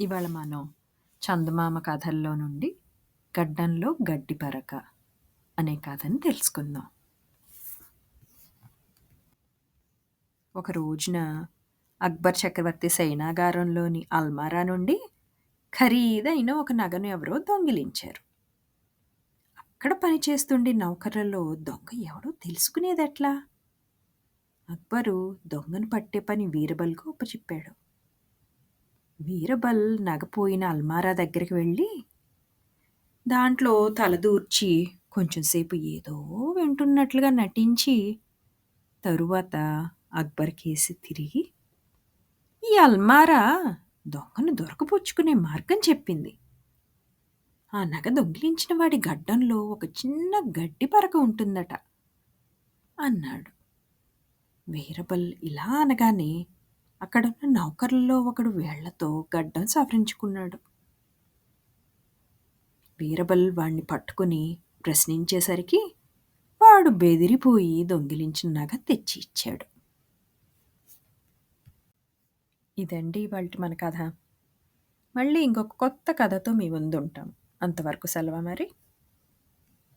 ఇవాళ మనం చందమామ కథల్లో నుండి గడ్డంలో గడ్డి పరక అనే కథని తెలుసుకుందాం. ఒక రోజున అక్బర్ చక్రవర్తి సైనాగారంలోని అల్మారా నుండి ఖరీదైన ఒక నగను ఎవరో దొంగిలించారు. అక్కడ పనిచేస్తుండే నౌకర్లలో దొంగ ఎవడో తెలుసుకునేదట్లా? అక్బరు దొంగను పట్టే పని వీరబల్కు ఒప్పచెప్పాడు వీరబల్ నగపోయిన అల్మారా దగ్గరికి వెళ్ళి దాంట్లో తలదూర్చి కొంచెంసేపు ఏదో వింటున్నట్లుగా నటించి తరువాత అక్బర్ కేసి తిరిగి ఈ అల్మారా దొంగను దొరకపుచ్చుకునే మార్గం చెప్పింది. ఆ నగ దొంగిలించిన వాడి గడ్డంలో ఒక చిన్న గడ్డి పరక ఉంటుందట అన్నాడు. వీరబల్ ఇలా అనగానే అక్కడున్న నౌకర్లలో ఒకడు వేళ్ళతో గడ్డం సవరించుకున్నాడు. వీరబల్ వాణ్ణి పట్టుకుని ప్రశ్నించేసరికి వాడు బెదిరిపోయి దొంగిలించిన నగ తెచ్చి ఇచ్చాడు. ఇదండి వాళ్ళ మన కథ. మళ్ళీ ఇంకొక కొత్త కథతో మీ ముందుంటాం. అంతవరకు సెలవు మరి.